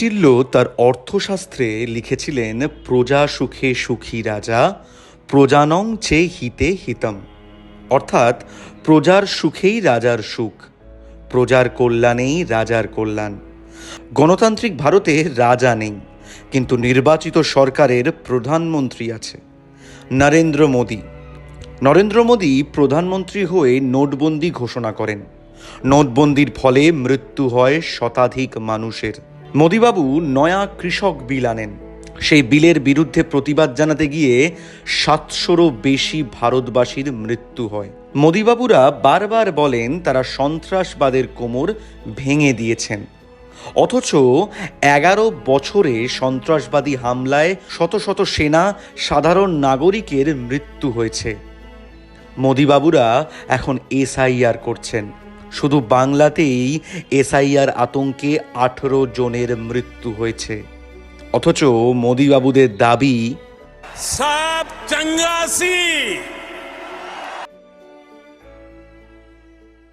টিল্ল তার অর্থশাস্ত্রে লিখেছিলেন, প্রজা সুখে সুখী রাজা, প্রজানং চে হিতে হিতম। অর্থাৎ, প্রজার সুখেই রাজার সুখ, প্রজার কল্যাণেই রাজার কল্যাণ। গণতান্ত্রিক ভারতে রাজা নেই, কিন্তু নির্বাচিত সরকারের প্রধানমন্ত্রী আছে, নরেন্দ্র মোদী। নরেন্দ্র মোদী প্রধানমন্ত্রী হয়ে নোটবন্দি ঘোষণা করেন। নোটবন্দির ফলে মৃত্যু হয় শতাধিক মানুষের। মোদীবাবু নয়া কৃষক বিল আনেন। সেই বিলের বিরুদ্ধে প্রতিবাদ জানাতে গিয়ে সাতশোরও বেশি ভারতবাসীর মৃত্যু হয়। মোদিবাবুরা বারবার বলেন তারা সন্ত্রাসবাদের কোমর ভেঙে দিয়েছেন। অথচ এগারো বছরে সন্ত্রাসবাদী হামলায় শত শত সেনা সাধারণ নাগরিকের মৃত্যু হয়েছে। মোদিবাবুরা এখন এসআইআর করছেন। শুধু বাংলাতেই এসআইআর আতঙ্কে আঠেরো জনের মৃত্যু হয়েছে। অথচ মোদিবাবুদের দাবি সব চাঙ্গাসি!